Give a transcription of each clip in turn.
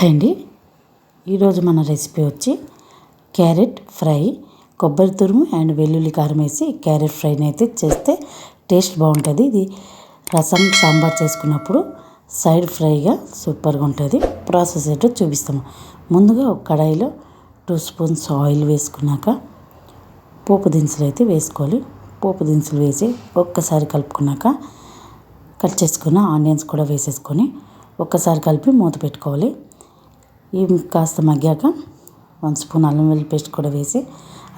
Hi అండి. ఈరోజు మన రెసిపీ వచ్చి క్యారెట్ ఫ్రై కొబ్బరి తురుము అండ్ వెల్లుల్లి కారం వేసి క్యారెట్ ఫ్రైని అయితే చేస్తే టేస్ట్ బాగుంటుంది. ఇది రసం సాంబార్ చేసుకున్నప్పుడు సైడ్ ఫ్రైగా సూపర్గా ఉంటుంది. ప్రాసెస్ ఏంటో చూపిస్తాము. ముందుగా ఒక కడాయిలో టూ స్పూన్స్ ఆయిల్ వేసుకున్నాక పోపు దినుసులు అయితే వేసుకోవాలి. పోపు దినుసులు వేసి ఒక్కసారి కలుపుకున్నాక కట్ చేసుకున్న ఆనియన్స్ కూడా వేసేసుకొని ఒక్కసారి కలిపి మూత పెట్టుకోవాలి. ఇవి కాస్త మగ్గాక వన్ స్పూన్ అల్లం వెల్లుల్లి పేస్ట్ కూడా వేసి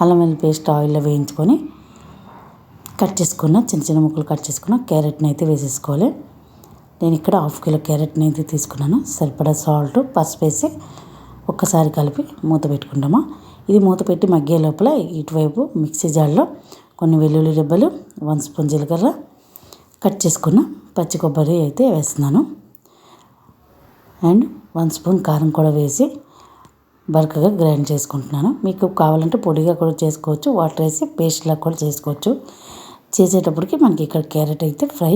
అల్లం వెల్లుల్లి పేస్ట్ ఆయిల్లో వేయించుకొని కట్ చేసుకున్న చిన్న చిన్న ముక్కలు కట్ చేసుకున్న క్యారెట్ని అయితే వేసేసుకోవాలి. నేను ఇక్కడ హాఫ్ కిలో క్యారెట్ని అయితే తీసుకున్నాను. సరిపడా సాల్ట్ పసుపు వేసి ఒక్కసారి కలిపి మూత పెట్టుకుంటాము? ఇది మూత పెట్టి మగ్గే లోపల ఇటువైపు మిక్సీ జార్లో కొన్ని వెల్లుల్లి రెబ్బలు వన్ స్పూన్ జీలకర్ర కట్ చేసుకున్న పచ్చి కొబ్బరి అయితే వేస్తున్నాను. అండ్ వన్ స్పూన్ కారం కూడా వేసి బరకగా గ్రైండ్ చేసుకుంటున్నాను. మీకు కావాలంటే పొడిగా కూడా చేసుకోవచ్చు వాటర్ వేసి పేస్ట్లా కూడా చేసుకోవచ్చు. చేసేటప్పటికి మనకి ఇక్కడ క్యారెట్ అయితే ఫ్రై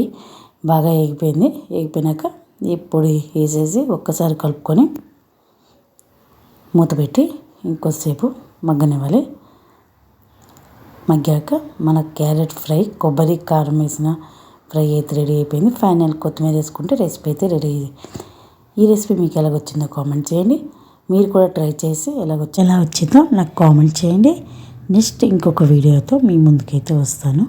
బాగా ఎగిపోయింది ఎగిపోయినాక ఈ పొడి వేసేసి ఒక్కసారి కలుపుకొని మూత పెట్టి ఇంకోసేపు మగ్గనివ్వాలి. మగ్గాక మన క్యారెట్ ఫ్రై కొబ్బరి కారం వేసిన ఫ్రై అయితే రెడీ అయిపోయింది. ఫైనల్ కొత్తిమీర వేసుకుంటే రెసిపీ అయితే రెడీ ఈ రెసిపీ మీకు ఎలాగొచ్చిందో కామెంట్ చేయండి. మీరు కూడా ట్రై చేసి ఎలాగొచ్చి ఎలా వచ్చిందో నాకు కామెంట్ చేయండి. నెక్స్ట్ ఇంకొక వీడియోతో మీ ముందుకైతే వస్తాను.